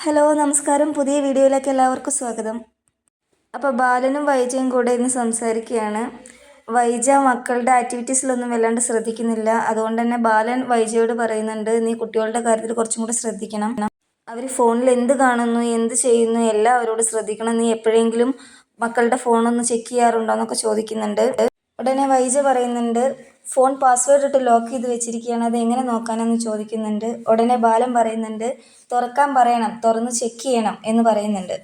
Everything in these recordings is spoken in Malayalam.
ഹലോ നമസ്കാരം. പുതിയ വീഡിയോയിലേക്ക് എല്ലാവർക്കും സ്വാഗതം. അപ്പോൾ ബാലനും വൈജയും കൂടെ ഇന്ന് സംസാരിക്കുകയാണ്. വൈജ മക്കളുടെ ആക്ടിവിറ്റീസിലൊന്നും വല്ലാണ്ട് ശ്രദ്ധിക്കുന്നില്ല. അതുകൊണ്ട് തന്നെ ബാലൻ വൈജയോട് പറയുന്നുണ്ട് നീ കുട്ടികളുടെ കാര്യത്തിൽ കുറച്ചും കൂടി ശ്രദ്ധിക്കണം. അവർ ഫോണിൽ എന്ത് കാണുന്നു എന്ത് ചെയ്യുന്നു എല്ലാം അവരോട് ശ്രദ്ധിക്കണം. നീ എപ്പോഴെങ്കിലും മക്കളുടെ ഫോണൊന്ന് ചെക്ക് ചെയ്യാറുണ്ടോ? എന്നൊക്കെ ചോദിക്കുന്നുണ്ട്. ഉടനെ വൈജ പറയുന്നുണ്ട് ഫോൺ പാസ്വേഡ് ഇട്ട് ലോക്ക് ചെയ്ത് വെച്ചിരിക്കുകയാണ്. അത് എങ്ങനെ നോക്കാനെന്ന് ചോദിക്കുന്നുണ്ട്. ഉടനെ ബാലൻ പറയുന്നുണ്ട് തുറക്കാൻ പറയണം തുറന്ന് ചെക്ക് ചെയ്യണം എന്ന് പറയുന്നുണ്ട്.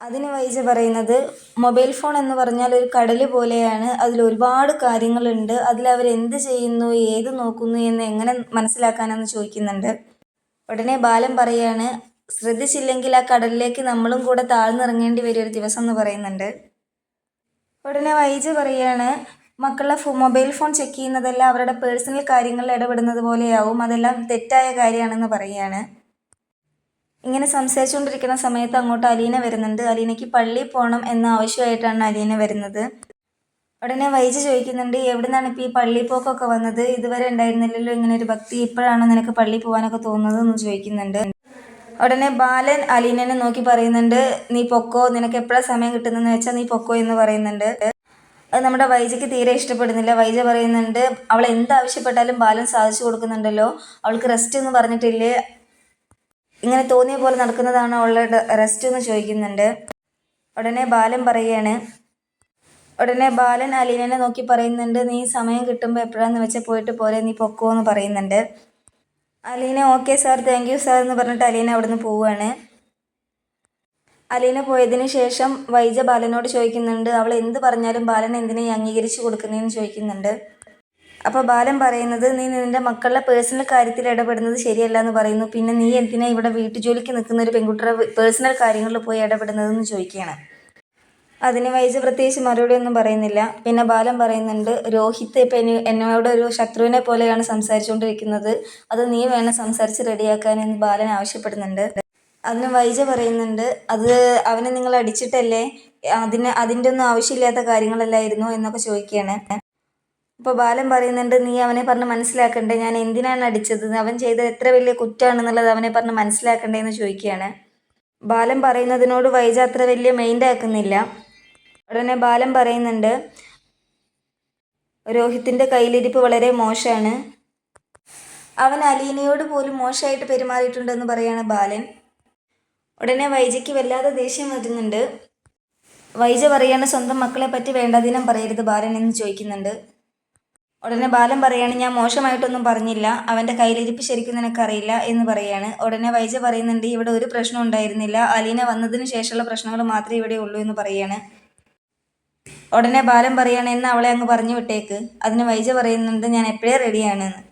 അതിന് വൈജ പറയുന്നത് മൊബൈൽ ഫോൺ എന്ന് പറഞ്ഞാൽ ഒരു കടൽ പോലെയാണ്. അതിൽ ഒരുപാട് കാര്യങ്ങളുണ്ട്. അതിൽ അവർ എന്ത് ചെയ്യുന്നു ഏത് നോക്കുന്നു എന്ന് എങ്ങനെ മനസ്സിലാക്കാനെന്ന് ചോദിക്കുന്നുണ്ട്. ഉടനെ ബാലൻ പറയാണ് ശ്രദ്ധിച്ചില്ലെങ്കിൽ ആ കടലിലേക്ക് നമ്മളും കൂടെ താഴ്ന്നിറങ്ങേണ്ടി വരും ഒരു ദിവസം എന്ന് പറയുന്നുണ്ട്. ഉടനെ വൈജ പറയാണ് മക്കളുടെ മൊബൈൽ ഫോൺ ചെക്ക് ചെയ്യുന്നതെല്ലാം അവരുടെ പേഴ്സണൽ കാര്യങ്ങളിൽ ഇടപെടുന്നത് പോലെയാവും. അതെല്ലാം തെറ്റായ കാര്യമാണെന്ന് പറയുകയാണ്. ഇങ്ങനെ സംസാരിച്ചുകൊണ്ടിരിക്കുന്ന സമയത്ത് അങ്ങോട്ട് അലീന വരുന്നുണ്ട്. അലീനയ്ക്ക് പള്ളിയിൽ പോകണം എന്ന ആവശ്യമായിട്ടാണ് അലീന വരുന്നത്. ഉടനെ വൈജ് ചോദിക്കുന്നുണ്ട് എവിടുന്നാണ് ഇപ്പോൾ ഈ പള്ളി പോക്കൊക്കെ വന്നത്? ഇതുവരെ ഉണ്ടായിരുന്നില്ലല്ലോ ഇങ്ങനെ ഒരു ഭക്തി. ഇപ്പോഴാണോ നിനക്ക് പള്ളി പോകാനൊക്കെ തോന്നുന്നത് എന്ന് ചോദിക്കുന്നുണ്ട്. ഉടനെ ബാലൻ അലീനനെ നോക്കി പറയുന്നുണ്ട് നീ പൊക്കോ? നിനക്ക് എപ്പോഴാണ് സമയം കിട്ടുന്നതെന്ന് വെച്ചാൽ നീ പൊക്കോ എന്ന് പറയുന്നുണ്ട്. നമ്മുടെ വൈജയ്ക്ക് തീരെ ഇഷ്ടപ്പെടുന്നില്ല. വൈജ പറയുന്നുണ്ട് അവൾ എന്ത് ആവശ്യപ്പെട്ടാലും ബാലൻ സാധിച്ചു കൊടുക്കുന്നുണ്ടല്ലോ. അവൾക്ക് റെസ്റ്റ് എന്ന് പറഞ്ഞിട്ടില്ലേ? ഇങ്ങനെ തോന്നിയ പോലെ നടക്കുന്നതാണ് അവളുടെ റെസ്റ്റ് എന്ന് ചോദിക്കുന്നുണ്ട്. ഉടനെ ബാലൻ പറയാണ് ഉടനെ ബാലൻ അലീനനെ നോക്കി പറയുന്നുണ്ട് നീ സമയം കിട്ടുമ്പോൾ എപ്പോഴാന്ന് വെച്ചാൽ പോയിട്ട് പോലെ നീ പൊക്കോ എന്ന് പറയുന്നുണ്ട്. Aleena okay sir thank you sir എന്ന് പറഞ്ഞിട്ട് അലീന അവിടുന്ന് പോവുകയാണ് അലീന പോയതിന് ശേഷം വൈജ ബാലനോട് ചോദിക്കുന്നുണ്ട് അവൾ എന്ത് പറഞ്ഞാലും ബാലൻ എന്തിനെ അംഗീകരിച്ചു കൊടുക്കുന്നതെന്ന് ചോദിക്കുന്നുണ്ട്. അപ്പോൾ ബാലൻ പറയുന്നത് നീ നിന്റെ മക്കളുടെ പേഴ്സണൽ കാര്യത്തിൽ ഇടപെടുന്നത് ശരിയല്ല എന്ന് പറയുന്നു. പിന്നെ നീ എന്തിനാ ഇവിടെ വീട്ടു ജോലിക്ക് നിൽക്കുന്ന ഒരു പെൺകുട്ടിയുടെ പേഴ്സണൽ കാര്യങ്ങളിൽ പോയി ഇടപെടുന്നതെന്ന് ചോദിക്കുകയാണ്. അതിന് വൈജ പ്രത്യേകിച്ച് മറുപടി ഒന്നും പറയുന്നില്ല. പിന്നെ ബാലൻ പറയുന്നുണ്ട് രോഹിത് ഇപ്പം എന്നെ എന്നോട് ഒരു ശത്രുവിനെ പോലെയാണ് സംസാരിച്ചുകൊണ്ടിരിക്കുന്നത് അത് നീ വേണം സംസാരിച്ച് റെഡിയാക്കാൻ എന്ന് ബാലൻ ആവശ്യപ്പെടുന്നുണ്ട്. അതിന് വൈജ പറയുന്നുണ്ട് അത് അവനെ നിങ്ങൾ അടിച്ചിട്ടല്ലേ? അതിന് അതിന്റെ ഒന്നും ആവശ്യമില്ലാത്ത കാര്യങ്ങളല്ലായിരുന്നു എന്നൊക്കെ ചോദിക്കുകയാണ്. അപ്പോൾ ബാലൻ പറയുന്നുണ്ട് നീ അവനെ പറഞ്ഞ് മനസ്സിലാക്കണ്ടേ? ഞാൻ എന്തിനാണ് അടിച്ചത്? അവൻ ചെയ്ത എത്ര വലിയ കുറ്റമാണെന്നുള്ളത് അവനെ പറഞ്ഞ് മനസ്സിലാക്കണ്ടേ എന്ന് ചോദിക്കുകയാണ്. ബാലൻ പറയുന്നതിനോട് വൈജ അത്ര വലിയ മൈൻഡ് ആക്കുന്നില്ല. ഉടനെ ബാലൻ പറയുന്നുണ്ട് രോഹിത്തിന്റെ കയ്യിലിരിപ്പ് വളരെ മോശമാണ്. അവൻ അലീനയോട് പോലും മോശമായിട്ട് പെരുമാറിയിട്ടുണ്ടെന്ന് പറയാണ് ബാലൻ. ഉടനെ വൈജയ്ക്ക് വല്ലാതെ ദേഷ്യം വരുന്നുണ്ട്. വൈജ പറയാണ് സ്വന്തം മക്കളെ പറ്റി വേണ്ടതിനം പറയരുത് ബാലൻ എന്ന് ചോദിക്കുന്നുണ്ട്. ഉടനെ ബാലൻ പറയാണ് ഞാൻ മോശമായിട്ടൊന്നും പറഞ്ഞില്ല. അവന്റെ കയ്യിലിരിപ്പ് ശരിക്കും നിനക്കറിയില്ല എന്ന് പറയാണ്. ഉടനെ വൈജ പറയുന്നുണ്ട് ഇവിടെ ഒരു പ്രശ്നം ഉണ്ടായിരുന്നില്ല. അലീന വന്നതിന് ശേഷമുള്ള പ്രശ്നങ്ങൾ മാത്രമേ ഇവിടെ ഉള്ളൂ എന്ന് പറയാണ്. ഉടനെ ബാലൻ പറയാണ് എന്ന് അവളെ അങ്ങ് പറഞ്ഞു വിട്ടേക്ക്. അതിന് വൈജ പറയുന്നുണ്ട് ഞാൻ എപ്പോഴേ റെഡിയാണെന്ന്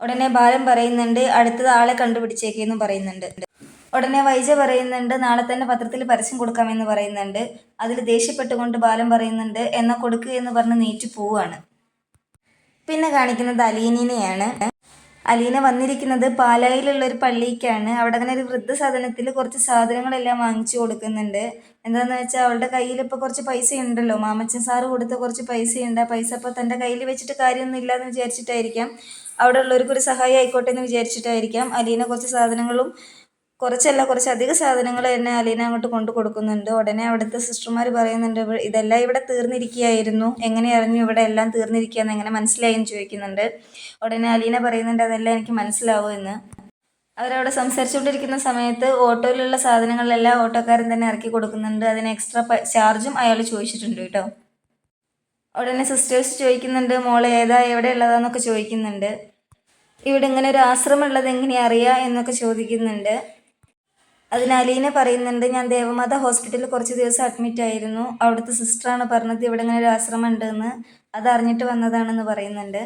ഉടനെ ബാലൻ പറയുന്നുണ്ട് അടുത്തത് ആളെ കണ്ടുപിടിച്ചേക്കെന്ന് പറയുന്നുണ്ട്. ഉടനെ വൈജ പറയുന്നുണ്ട് നാളെ തന്നെ പത്രത്തിൽ പരസ്യം കൊടുക്കാമെന്ന് പറയുന്നുണ്ട്. അതിൽ ദേഷ്യപ്പെട്ടുകൊണ്ട് ബാലൻ പറയുന്നുണ്ട് എന്ന കൊടുക്കുക എന്ന് പറഞ്ഞ് നീറ്റ് പോവാണ്. പിന്നെ കാണിക്കുന്നത് അലീനിനെയാണ്. അലീന വന്നിരിക്കുന്നത് പാലായിലുള്ള ഒരു പള്ളിക്കാണ്. അവിടെ അങ്ങനെ ഒരു വൃദ്ധസദനത്തിൽ കുറച്ച് സാധനങ്ങളെല്ലാം വാങ്ങിച്ചു കൊടുക്കുന്നുണ്ട്. എന്താണെന്ന് വെച്ചാൽ അവളുടെ കയ്യിൽ ഇപ്പോൾ കുറച്ച് പൈസ ഉണ്ടല്ലോ മാമച്ചൻ സാറ് കൊടുത്ത കുറച്ച് പൈസയുണ്ട്. ആ പൈസ ഇപ്പോൾ തന്റെ കയ്യിൽ വെച്ചിട്ട് കാര്യമൊന്നും ഇല്ലാന്ന് വിചാരിച്ചിട്ടായിരിക്കാം. അവിടെ ഉള്ളവർക്ക് ഒരു സഹായം ആയിക്കോട്ടെ എന്ന് വിചാരിച്ചിട്ടായിരിക്കാം അലീന കുറച്ച് സാധനങ്ങളും കുറച്ചല്ല കുറച്ചധികം സാധനങ്ങൾ തന്നെ അലീന അങ്ങോട്ട് കൊണ്ടു കൊടുക്കുന്നുണ്ട്. ഉടനെ അവിടുത്തെ സിസ്റ്റർമാർ പറയുന്നുണ്ട് ഇതെല്ലാം ഇവിടെ തീർന്നിരിക്കുകയായിരുന്നു. എങ്ങനെ അറിഞ്ഞു ഇവിടെ എല്ലാം തീർന്നിരിക്കുകയെന്ന് എങ്ങനെ മനസ്സിലായി? ചോദിക്കുന്നുണ്ട്. ഉടനെ അലീന പറയുന്നുണ്ട് അതെല്ലാം എനിക്ക് മനസ്സിലാവും എന്ന്. അവരവിടെ സംസാരിച്ചുകൊണ്ടിരിക്കുന്ന സമയത്ത് ഓട്ടോയിലുള്ള സാധനങ്ങളെല്ലാം ഓട്ടോക്കാരൻ തന്നെ ഇറക്കി കൊടുക്കുന്നുണ്ട്. അതിന് എക്സ്ട്രാ ചാർജും അയാൾ ചോദിച്ചിട്ടുണ്ട് കേട്ടോ. ഉടനെ സിസ്റ്റേഴ്സ് ചോദിക്കുന്നുണ്ട് മോളെ ഏതാ എവിടെ ഉള്ളതാന്നൊക്കെ ചോദിക്കുന്നുണ്ട്. ഇവിടെ ഇങ്ങനെ ഒരു ആശ്രമം ഉള്ളത് എങ്ങനെയാ അറിയാ? എന്നൊക്കെ ചോദിക്കുന്നുണ്ട്. അതിന് അലീന പറയുന്നുണ്ട് ഞാൻ ദേവമാത ഹോസ്പിറ്റലിൽ കുറച്ച് ദിവസം അഡ്മിറ്റ് ആയിരുന്നു. അവിടുത്തെ സിസ്റ്ററാണ് പറഞ്ഞത് ഇവിടെ ഇങ്ങനെ ഒരു ആശ്രമം ഉണ്ടെന്ന് അത് അറിഞ്ഞിട്ട് വന്നതാണെന്ന് പറയുന്നുണ്ട്.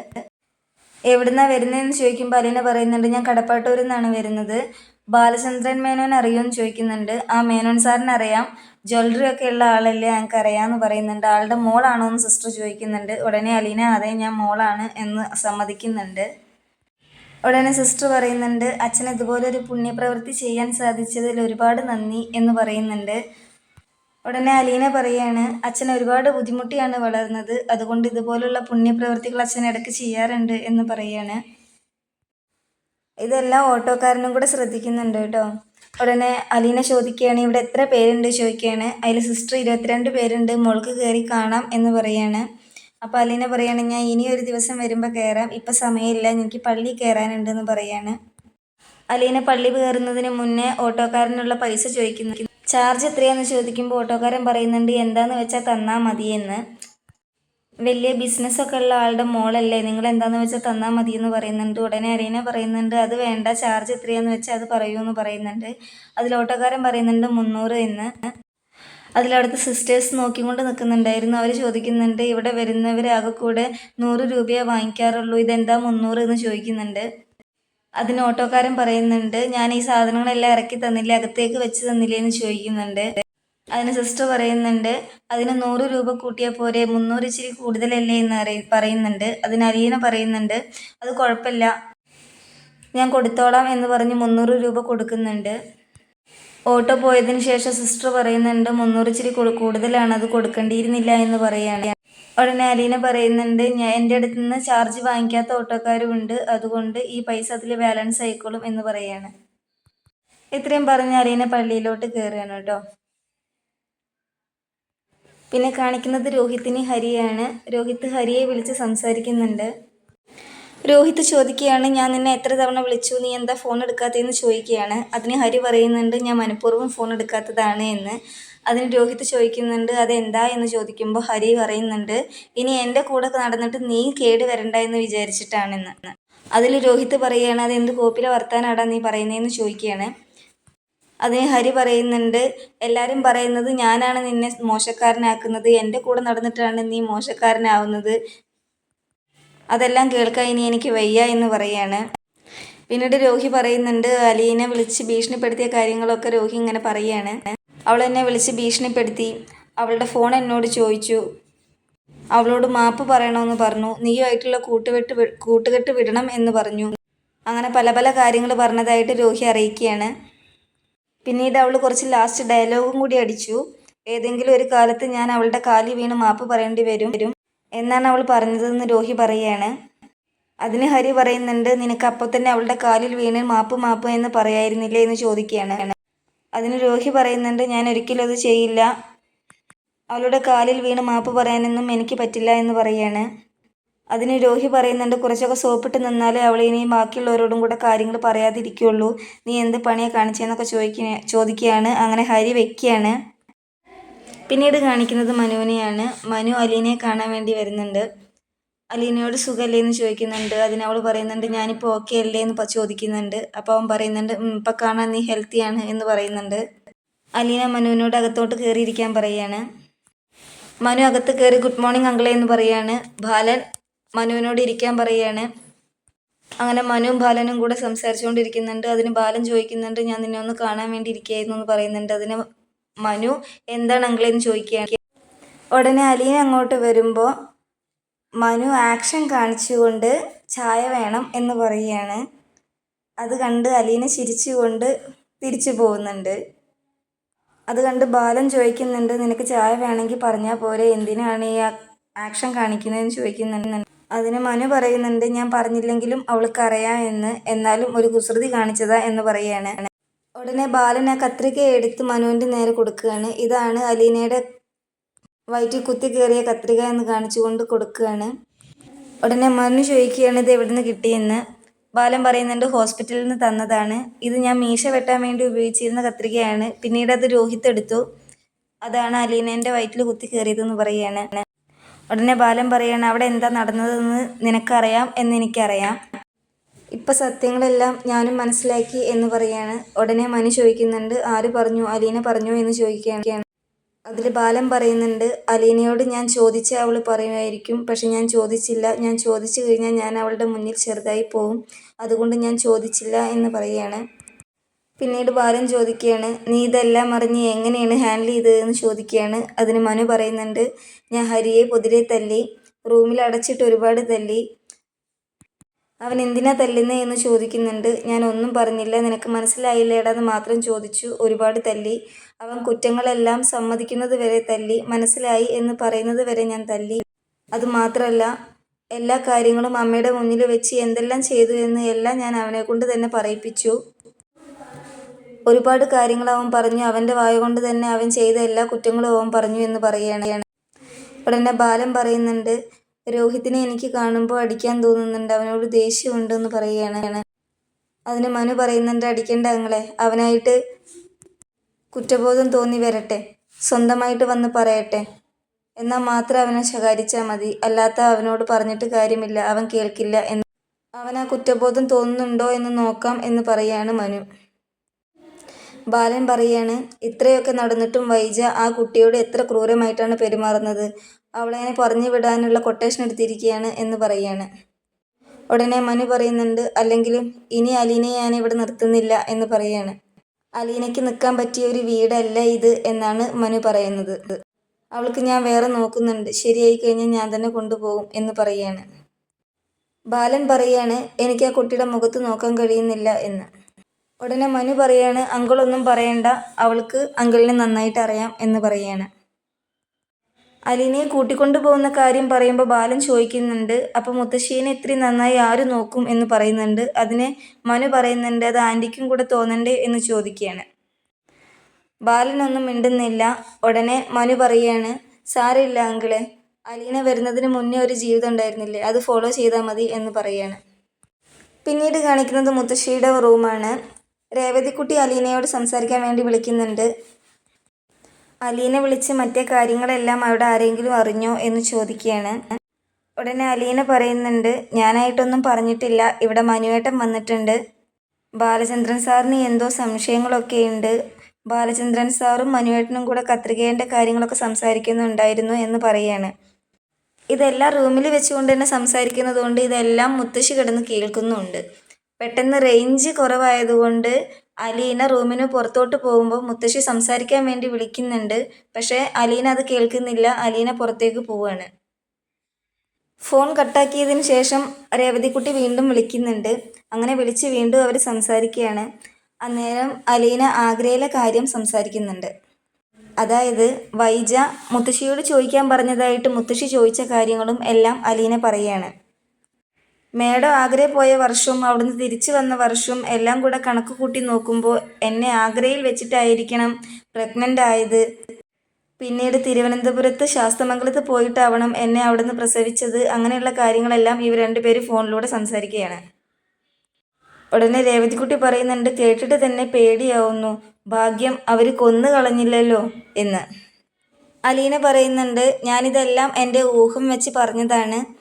എവിടുന്നാ വരുന്നതെന്ന് ചോദിക്കുമ്പോൾ അലീന പറയുന്നുണ്ട് ഞാൻ കടപ്പാട്ടൂരിൽ നിന്നാണ് വരുന്നത്. ബാലചന്ദ്രൻ മേനോൻ അറിയുമെന്ന് ചോദിക്കുന്നുണ്ട്. ആ മേനോൻ സാറിന് അറിയാം. ജ്വല്ലറി ഒക്കെ ഉള്ള ആളല്ലേ ഞങ്ങൾക്ക് അറിയാമെന്ന് പറയുന്നുണ്ട്. ആളുടെ മോളാണോ? എന്ന് സിസ്റ്റർ ചോദിക്കുന്നുണ്ട്. ഉടനെ അലീന അതെ ഞാൻ മോളാണ് എന്ന് സമ്മതിക്കുന്നുണ്ട്. ഉടനെ സിസ്റ്റർ പറയുന്നുണ്ട് അച്ഛൻ ഇതുപോലെ ഒരു പുണ്യപ്രവൃത്തി ചെയ്യാൻ സാധിച്ചതിൽ ഒരുപാട് നന്ദി എന്ന് പറയുന്നുണ്ട്. ഉടനെ അലീന പറയാണ് അച്ഛൻ ഒരുപാട് ബുദ്ധിമുട്ടിയാണ് വളർന്നത് അതുകൊണ്ട് ഇതുപോലുള്ള പുണ്യപ്രവൃത്തികൾ അച്ഛൻ ഇടയ്ക്ക് ചെയ്യാറുണ്ട് എന്ന് പറയാണ്. ഇതെല്ലാം ഓട്ടോക്കാരനും കൂടെ ശ്രദ്ധിക്കുന്നുണ്ട് കേട്ടോ. ഉടനെ അലീന ചോദിക്കുകയാണ് ഇവിടെ എത്ര പേരുണ്ട്? ചോദിക്കുകയാണ്. അതിൽ സിസ്റ്റർ ഇരുപത്തിരണ്ട് പേരുണ്ട് മോൾക്ക് കയറി കാണാം എന്ന് പറയാണ്. അപ്പോൾ അലീന പറയാണ് ഞാൻ ഇനി ഒരു ദിവസം വരുമ്പോൾ കയറാം ഇപ്പം സമയമില്ല. എനിക്ക് പള്ളി കയറാനുണ്ടെന്ന് പറയാണ്. അലീന പള്ളി കയറുന്നതിന് മുന്നേ ഓട്ടോക്കാരനുള്ള പൈസ ചോദിക്കുന്നു. ചാർജ് എത്രയാണെന്ന് ചോദിക്കുമ്പോൾ ഓട്ടോക്കാരൻ പറയുന്നുണ്ട് എന്താന്ന് വെച്ചാൽ തന്നാൽ മതിയെന്ന്. വലിയ ബിസിനസ്സൊക്കെ ഉള്ള ആളുടെ മോളല്ലേ നിങ്ങൾ എന്താന്ന് വെച്ചാൽ തന്നാൽ മതി എന്ന് പറയുന്നുണ്ട്. ഉടനെ അലീന പറയുന്നുണ്ട് അത് വേണ്ട ചാർജ് എത്രയാന്ന് വെച്ചാൽ അത് പറയൂ എന്ന് പറയുന്നുണ്ട്. അതിൽ ഓട്ടോക്കാരൻ പറയുന്നുണ്ട് മുന്നൂറ് എന്ന്. അതിലവിടുത്തെ സിസ്റ്റേഴ്സ് നോക്കിക്കൊണ്ട് നിൽക്കുന്നുണ്ടായിരുന്നു അവർ ചോദിക്കുന്നുണ്ട് ഇവിടെ വരുന്നവരാകെ കൂടെ നൂറ് രൂപയെ വാങ്ങിക്കാറുള്ളൂ. ഇതെന്താ മുന്നൂറ് എന്ന് ചോദിക്കുന്നുണ്ട്. അതിന് ഓട്ടോക്കാരൻ പറയുന്നുണ്ട് ഞാൻ ഈ സാധനങ്ങളെല്ലാം ഇറക്കി തന്നില്ലേ? അകത്തേക്ക് വെച്ച് തന്നില്ലേ? എന്ന് ചോദിക്കുന്നുണ്ട്. അതിന് സിസ്റ്റർ പറയുന്നുണ്ട് അതിന് നൂറ് രൂപ കൂട്ടിയാൽ പോരെ? മുന്നൂറ് ഇച്ചിരി കൂടുതലല്ലേ? എന്ന് പറയുന്നുണ്ട്. അതിന് അലീന പറയുന്നുണ്ട് അത് കുഴപ്പമില്ല. ഞാൻ കൊടുത്തോളാം എന്ന് പറഞ്ഞ് മുന്നൂറ് രൂപ കൊടുക്കുന്നുണ്ട്. ഓട്ടോ പോയതിന് ശേഷം സിസ്റ്റർ പറയുന്നുണ്ട് മുന്നൂറ് ഇച്ചിരി കൂടുതലാണ് അത് കൊടുക്കേണ്ടിയിരുന്നില്ല എന്ന് പറയാണ്. ഉടനെ അലീന പറയുന്നുണ്ട് ഞാൻ എന്റെ അടുത്ത് നിന്ന് ചാർജ് വാങ്ങിക്കാത്ത ഓട്ടോക്കാരും ഉണ്ട് അതുകൊണ്ട് ഈ പൈസ അതിൽ ബാലൻസ് ആയിക്കോളും എന്ന് പറയാണ്. ഇത്രയും പറഞ്ഞ് അലീന പള്ളിയിലോട്ട് കയറുകയാണ് കേട്ടോ. പിന്നെ കാണിക്കുന്നത് രോഹിത്തിന് ഹരിയാണ്. രോഹിത്ത് ഹരിയെ വിളിച്ച് സംസാരിക്കുന്നുണ്ട്. രോഹിത് ചോദിക്കുകയാണ് ഞാൻ നിന്നെ എത്ര തവണ വിളിച്ചു? നീ എന്താ ഫോൺ എടുക്കാത്തതെന്ന് ചോദിക്കുകയാണ്. അതിന് ഹരി പറയുന്നുണ്ട് ഞാൻ മനഃപൂർവം ഫോൺ എടുക്കാത്തതാണ് എന്ന്. അതിന് രോഹിത് ചോദിക്കുന്നുണ്ട് അതെന്താ? എന്ന് ചോദിക്കുമ്പോൾ ഹരി പറയുന്നുണ്ട് ഇനി എന്റെ കൂടെ നടന്നിട്ട് നീ കേട് വരണ്ട എന്ന് വിചാരിച്ചിട്ടാണെന്ന്. അതിൽ രോഹിത് പറയുകയാണ് അതെന്ത് കോപ്പിലെ വർത്താനാടാ നീ പറയുന്നതെന്ന് ചോദിക്കുകയാണ്. അതിന് ഹരി പറയുന്നുണ്ട് എല്ലാവരും പറയുന്നത് ഞാനാണ് നിന്നെ മോശക്കാരനാക്കുന്നത്. എന്റെ കൂടെ നടന്നിട്ടാണ് നീ മോശക്കാരനാവുന്നത്. അതെല്ലാം കേൾക്കാൻ ഇനി എനിക്ക് വയ്യ എന്ന് പറയാണ്. പിന്നീട് രോഹി പറയുന്നുണ്ട് അലീനെ വിളിച്ച് ഭീഷണിപ്പെടുത്തിയ കാര്യങ്ങളൊക്കെ രോഹി ഇങ്ങനെ പറയാണ്. അവൾ എന്നെ വിളിച്ച് ഭീഷണിപ്പെടുത്തി. അവളുടെ ഫോൺ എന്നോട് ചോദിച്ചു. അവളോട് മാപ്പ് പറയണമെന്ന് പറഞ്ഞു. നീയുമായിട്ടുള്ള കൂട്ടുകെട്ട് കൂട്ടുകെട്ട് വിടണം എന്ന് പറഞ്ഞു. അങ്ങനെ പല പല കാര്യങ്ങൾ പറഞ്ഞതായിട്ട് രോഹി അറിയിക്കുകയാണ്. പിന്നീട് അവൾ കുറച്ച് ലാസ്റ്റ് ഡയലോഗും കൂടി അടിച്ചു. ഏതെങ്കിലും ഒരു കാലത്ത് ഞാൻ അവളുടെ കാലി വീണ് മാപ്പ് പറയേണ്ടി വരും. എന്നാണ് അവൾ പറഞ്ഞതെന്ന് രോഹി പറയുകയാണ്. അതിന് ഹരി പറയുന്നുണ്ട് നിനക്ക് അപ്പോൾ തന്നെ അവളുടെ കാലിൽ വീണ് മാപ്പ് മാപ്പ് എന്ന് പറയായിരുന്നില്ലേ? എന്ന് ചോദിക്കുകയാണ്. അതിന് രോഹി പറയുന്നുണ്ട് ഞാൻ ഒരിക്കലും അത് ചെയ്യില്ല. അവളുടെ കാലിൽ വീണ് മാപ്പ് പറയാനൊന്നും എനിക്ക് പറ്റില്ല എന്ന് പറയാണ് അതിന് രോഹി പറയുന്നുണ്ട് കുറച്ചൊക്കെ സോപ്പിട്ട് നിന്നാലേ അവൾ ഇനി ബാക്കിയുള്ളവരോടും കൂടെ കാര്യങ്ങൾ പറയാതിരിക്കുള്ളൂ നീ എന്ത് പണിയാണ് കാണിച്ചതെന്നൊക്കെ ചോദിക്കുക ചോദിക്കുകയാണ്. അങ്ങനെ ഹരി വെക്കുകയാണ്. പിന്നീട് കാണിക്കുന്നത് മനുവിനെയാണ്. മനു അലീനയെ കാണാൻ വേണ്ടി വരുന്നുണ്ട്. അലീനയോട് സുഖമല്ലേ എന്ന് ചോദിക്കുന്നുണ്ട്. അതിനവൾ പറയുന്നുണ്ട് ഞാനിപ്പോൾ ഓക്കെ അല്ലേ എന്ന് ചോദിക്കുന്നുണ്ട്. അപ്പോൾ അവൻ പറയുന്നുണ്ട് "ഉം, ഇപ്പം കാണാൻ നീ ഹെൽത്തിയാണ് എന്ന് പറയുന്നുണ്ട്. അലീന മനുവിനോട് അകത്തോട്ട് കയറിയിരിക്കാൻ പറയാണ് മനു അകത്ത് കയറി ഗുഡ് മോർണിംഗ് അങ്കിളെ എന്ന് പറയാണ് ബാലൻ മനുവിനോട് ഇരിക്കാൻ പറയാണ് അങ്ങനെ മനുവും ബാലനും കൂടെ സംസാരിച്ചുകൊണ്ടിരിക്കുന്നുണ്ട്. അതിന് ബാലൻ ചോദിക്കുന്നുണ്ട് ഞാൻ നിന്നെ ഒന്ന് കാണാൻ വേണ്ടി ഇരിക്കുകയായിരുന്നു എന്ന് പറയുന്നുണ്ട്. അതിന് മനു എന്താണ് അങ്കിൾ എന്ന് ചോദിക്കുകയാണ് ഉടനെ അലീന അങ്ങോട്ട് വരുമ്പോൾ മനു ആക്ഷൻ കാണിച്ചുകൊണ്ട് ചായ വേണം എന്ന് പറയുകയാണ്. അത് കണ്ട് അലീന ചിരിച്ചുകൊണ്ട് തിരിച്ചു പോകുന്നുണ്ട്. അത് കണ്ട് ബാലൻ ചോദിക്കുന്നുണ്ട് നിനക്ക് ചായ വേണമെങ്കിൽ പറഞ്ഞാൽ പോരെ എന്തിനാണ് ഈ ആക്ഷൻ കാണിക്കുന്നതെന്ന് ചോദിക്കുന്നുണ്ട്. അതിന് മനു പറയുന്നുണ്ട് ഞാൻ പറഞ്ഞില്ലെങ്കിലും അവൾക്ക് അറിയാം എന്ന് എന്നാലും ഒരു കുസൃതി കാണിച്ചതാ എന്ന് പറയാണ് ഉടനെ ബാലൻ ആ കത്രിക എടുത്ത് മനുവിന്റെ നേരെ കൊടുക്കുകയാണ്. ഇതാണ് അലീനയുടെ വയറ്റിൽ കുത്തി കയറിയ കത്രിക എന്ന് കാണിച്ചുകൊണ്ട് കൊടുക്കുകയാണ്. ഉടനെ മനു ചോദിക്കുകയാണ് ഇത് എവിടെ നിന്ന് കിട്ടിയെന്ന്? ബാലൻ പറയുന്നുണ്ട് ഹോസ്പിറ്റലിൽ നിന്ന് തന്നതാണ്. ഇത് ഞാൻ മീശ വെട്ടാൻ വേണ്ടി ഉപയോഗിച്ചിരുന്ന കത്രികയാണ്. പിന്നീട് അത് രോഹിത് എടുത്തു. അതാണ് അലീനേന്റെ വയറ്റിൽ കുത്തി കയറിയതെന്ന് പറയുകയാണ്. ഉടനെ ബാലൻ പറയാണ് അവിടെ എന്താ നടന്നതെന്ന് നിനക്കറിയാം എന്ന് എനിക്കറിയാം. ഇപ്പം സത്യങ്ങളെല്ലാം ഞാനും മനസ്സിലാക്കി എന്ന് പറയാണ്. ഉടനെ മനു ചോദിക്കുന്നുണ്ട് ആര് പറഞ്ഞു? അലീന പറഞ്ഞു? എന്ന് ചോദിക്കുകയാണ്. അതിൽ ബാലൻ പറയുന്നുണ്ട് അലീനയോട് ഞാൻ ചോദിച്ച അവൾ പറയുമായിരിക്കും. പക്ഷെ ഞാൻ ചോദിച്ചില്ല. ഞാൻ ചോദിച്ചു കഴിഞ്ഞാൽ ഞാൻ അവളുടെ മുന്നിൽ ചെറുതായി പോവും. അതുകൊണ്ട് ഞാൻ ചോദിച്ചില്ല എന്ന് പറയുകയാണ് പിന്നീട് ബാലൻ ചോദിക്കുകയാണ് നീ ഇതെല്ലാം അറിഞ്ഞ് എങ്ങനെയാണ് ഹാൻഡിൽ ചെയ്തതെന്ന് ചോദിക്കുകയാണ്. അതിന് മനു പറയുന്നുണ്ട് ഞാൻ ഹരിയെ പൊതിരെ തല്ലി റൂമിൽ അടച്ചിട്ട് ഒരുപാട് തല്ലി അവൻ എന്തിനാ തല്ലുന്നേ എന്ന് ചോദിക്കുന്നുണ്ട്. ഞാൻ ഒന്നും പറഞ്ഞില്ല. നിനക്ക് മനസ്സിലായില്ലേടാ എന്ന് മാത്രം ചോദിച്ചു. ഒരുപാട് തല്ലി. അവൻ കുറ്റങ്ങളെല്ലാം സമ്മതിക്കുന്നത് വരെ തല്ലി. മനസ്സിലായി എന്ന് പറയുന്നത് വരെ ഞാൻ തല്ലി. അതുമാത്രമല്ല എല്ലാ കാര്യങ്ങളും അമ്മയുടെ മുന്നിൽ വെച്ച് എന്തെല്ലാം ചെയ്തു എന്ന് എല്ലാം ഞാൻ അവനെ കൊണ്ട് തന്നെ പറയിപ്പിച്ചു. ഒരുപാട് കാര്യങ്ങൾ അവൻ പറഞ്ഞു. അവന്റെ വായ കൊണ്ട് തന്നെ അവൻ ചെയ്ത എല്ലാ കുറ്റങ്ങളും അവൻ പറഞ്ഞു എന്ന് പറയുകയാണ്. ഉടനെ ബാലൻ പറയുന്നുണ്ട് രോഹിത്തിനെ എനിക്ക് കാണുമ്പോൾ അടിക്കാൻ തോന്നുന്നുണ്ട്. അവനോട് ദേഷ്യമുണ്ട് എന്ന് പറയുകയാണ്. അതിന് മനു പറയുന്നുണ്ട് അടിക്കേണ്ട അങ്ങളെ അവനായിട്ട് കുറ്റബോധം തോന്നി വരട്ടെ സ്വന്തമായിട്ട് വന്ന് പറയട്ടെ. എന്നാൽ മാത്രം അവനെ ശകാരിച്ചാൽ മതി. അല്ലാത്ത അവനോട് പറഞ്ഞിട്ട് കാര്യമില്ല. അവൻ കേൾക്കില്ല എന്ന്. അവൻ ആ കുറ്റബോധം തോന്നുന്നുണ്ടോ എന്ന് നോക്കാം എന്ന് പറയാണ് മനു. ബാലൻ പറയാണ് ഇത്രയൊക്കെ നടന്നിട്ടും വൈജ ആ കുട്ടിയോട് എത്ര ക്രൂരമായിട്ടാണ് പെരുമാറുന്നത്. അവളെ പറഞ്ഞു വിടാനുള്ള കൊട്ടേഷൻ എടുത്തിരിക്കുകയാണ് എന്ന് പറയുകയാണ് ഉടനെ മനു പറയുന്നുണ്ട് അല്ലെങ്കിലും ഇനി അലീനെ ഞാൻ ഇവിടെ നിർത്തുന്നില്ല എന്ന് പറയുകയാണ് അലീനയ്ക്ക് നിൽക്കാൻ പറ്റിയ ഒരു വീടല്ല ഇത് എന്നാണ് മനു പറയുന്നത്. അവൾക്ക് ഞാൻ വേറെ നോക്കുന്നുണ്ട്. ശരിയായി കഴിഞ്ഞാൽ ഞാൻ തന്നെ കൊണ്ടുപോകും എന്ന് പറയുകയാണ് ബാലൻ പറയാണ് എനിക്ക് ആ കുട്ടിയുടെ മുഖത്ത് നോക്കാൻ കഴിയുന്നില്ല എന്ന്. ഉടനെ മനു പറയാണ് അങ്കിളൊന്നും പറയണ്ട. അവൾക്ക് അങ്കിളിനെ നന്നായിട്ട് അറിയാം എന്ന് പറയാണ്. അലീനയെ കൂട്ടിക്കൊണ്ടു പോകുന്ന കാര്യം പറയുമ്പോൾ ബാലൻ ചോദിക്കുന്നുണ്ട് അപ്പോൾ മുത്തശ്ശീനെ ഇത്രയും നന്നായി ആര് നോക്കും? എന്ന് പറയുന്നുണ്ട്. അതിനെ മനു പറയുന്നുണ്ട് അത് ആന്റിക്കും കൂടെ തോന്നണ്ടേ? എന്ന് ചോദിക്കുകയാണ്. ബാലനൊന്നും മിണ്ടുന്നില്ല. ഉടനെ മനു പറയാണ് സാരമില്ല അങ്കിളെ അലീന വരുന്നതിന് മുന്നേ ഒരു ജീവിതം ഉണ്ടായിരുന്നില്ലേ? അത് ഫോളോ ചെയ്താൽ മതി എന്ന് പറയാണ്. പിന്നീട് കാണിക്കുന്നത് മുത്തശ്ശിയുടെ റൂമാണ് രേവതിക്കുട്ടി അലീനയോട് സംസാരിക്കാൻ വേണ്ടി വിളിക്കുന്നുണ്ട്. അലീന വിളിച്ച് മറ്റേ കാര്യങ്ങളെല്ലാം അവിടെ ആരെങ്കിലും അറിഞ്ഞോ എന്ന് ചോദിക്കുകയാണ്. ഉടനെ അലീന പറയുന്നുണ്ട് ഞാനായിട്ടൊന്നും പറഞ്ഞിട്ടില്ല. ഇവിടെ മനുവേട്ടൻ വന്നിട്ടുണ്ട്. ബാലചന്ദ്രൻ സാറിന് എന്തോ സംശയങ്ങളൊക്കെ ഉണ്ട് ബാലചന്ദ്രൻ സാറും മനുവേട്ടനും കൂടെ കത്രികേന്റെ കാര്യങ്ങളൊക്കെ സംസാരിക്കുന്നുണ്ടായിരുന്നു എന്ന് പറയാണ്. ഇതെല്ലാം റൂമിൽ വെച്ചുകൊണ്ട് തന്നെ സംസാരിക്കുന്നതുകൊണ്ട് ഇതെല്ലാം മുത്തശ്ശി കിടന്ന് കേൾക്കുന്നുണ്ട്. പെട്ടെന്ന് റേഞ്ച് കുറവായതുകൊണ്ട് അലീന റൂമിന് പുറത്തോട്ട് പോകുമ്പോൾ മുത്തശ്ശി സംസാരിക്കാൻ വേണ്ടി വിളിക്കുന്നുണ്ട്. പക്ഷേ അലീന അത് കേൾക്കുന്നില്ല. അലീന പുറത്തേക്ക് പോവുകയാണ് ഫോൺ കട്ടാക്കിയതിന് ശേഷം രേവതിക്കുട്ടി വീണ്ടും വിളിക്കുന്നുണ്ട്. അങ്ങനെ വിളിച്ച് വീണ്ടും അവർ സംസാരിക്കുകയാണ്. അന്നേരം അലീന ആഗ്രയിലെ കാര്യം സംസാരിക്കുന്നുണ്ട്. അതായത് വൈജ മുത്തശ്ശിയോട് ചോദിക്കാൻ പറഞ്ഞതായിട്ട് മുത്തശ്ശി ചോദിച്ച കാര്യങ്ങളും എല്ലാം അലീന പറയുകയാണ് മേഡം ആഗ്രയിൽ പോയ വർഷവും അവിടുന്ന് തിരിച്ചു വന്ന വർഷവും എല്ലാം കൂടെ കണക്ക് കൂട്ടി നോക്കുമ്പോൾ എന്നെ ആഗ്രയിൽ വെച്ചിട്ടായിരിക്കണം പ്രഗ്നന്റ് ആയത്. പിന്നീട് തിരുവനന്തപുരത്ത് ശാസ്തമംഗലത്ത് പോയിട്ടാവണം എന്നെ അവിടുന്ന് പ്രസവിച്ചത്. അങ്ങനെയുള്ള കാര്യങ്ങളെല്ലാം ഇവർ രണ്ടുപേരും ഫോണിലൂടെ സംസാരിക്കുകയാണ്. ഉടനെ രേവതിക്കുട്ടി പറയുന്നുണ്ട് കേട്ടിട്ട് തന്നെ പേടിയാവുന്നു. ഭാഗ്യം അവർ കൊന്നു കളഞ്ഞില്ലല്ലോ എന്ന്. അലീന പറയുന്നുണ്ട് ഞാനിതെല്ലാം എന്റെ ഊഹം വെച്ച് പറഞ്ഞതാണ്.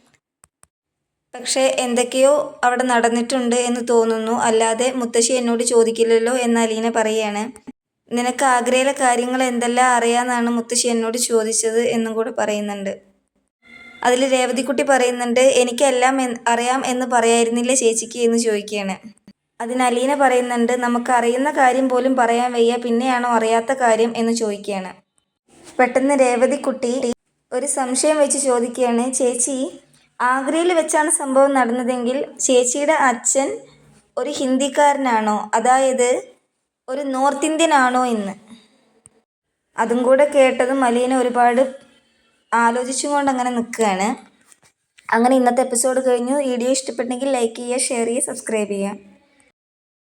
പക്ഷേ എന്തൊക്കെയോ അവിടെ നടന്നിട്ടുണ്ട് എന്ന് തോന്നുന്നു. അല്ലാതെ മുത്തശ്ശി എന്നോട് ചോദിക്കില്ലല്ലോ എന്ന് അലീന പറയാണ്. നിനക്ക് ആഗ്രയിലെ കാര്യങ്ങൾ എന്തെല്ലാം അറിയാമെന്നാണ് മുത്തശ്ശി എന്നോട് ചോദിച്ചത് എന്നും കൂടെ പറയുന്നുണ്ട്. അതിൽ രേവതിക്കുട്ടി പറയുന്നുണ്ട് എനിക്കെല്ലാം അറിയാം എന്ന് പറയായിരുന്നില്ലേ ചേച്ചിക്ക്? എന്ന് ചോദിക്കുകയാണ്. അതിന് അലീന പറയുന്നുണ്ട് നമുക്ക് അറിയുന്ന കാര്യം പോലും പറയാൻ വയ്യ പിന്നെയാണോ അറിയാത്ത കാര്യം? എന്ന് ചോദിക്കുകയാണ്. പെട്ടെന്ന് രേവതിക്കുട്ടി ഒരു സംശയം വെച്ച് ചോദിക്കുകയാണ് ചേച്ചി ആഗ്രയിൽ വെച്ചാണ് സംഭവം നടന്നതെങ്കിൽ ചേച്ചിയുടെ അച്ഛൻ ഒരു ഹിന്ദിക്കാരനാണോ? അതായത് ഒരു നോർത്ത് ഇന്ത്യൻ ആണോ എന്ന്. അതും കൂടെ കേട്ടതും മലീന ഒരുപാട് ആലോചിച്ചുകൊണ്ട് അങ്ങനെ നിൽക്കുകയാണ്. അങ്ങനെ ഇന്നത്തെ എപ്പിസോഡ് കഴിഞ്ഞു. വീഡിയോ ഇഷ്ടപ്പെട്ടെങ്കിൽ ലൈക്ക് ചെയ്യുക ഷെയർ ചെയ്യുക സബ്സ്ക്രൈബ് ചെയ്യുക.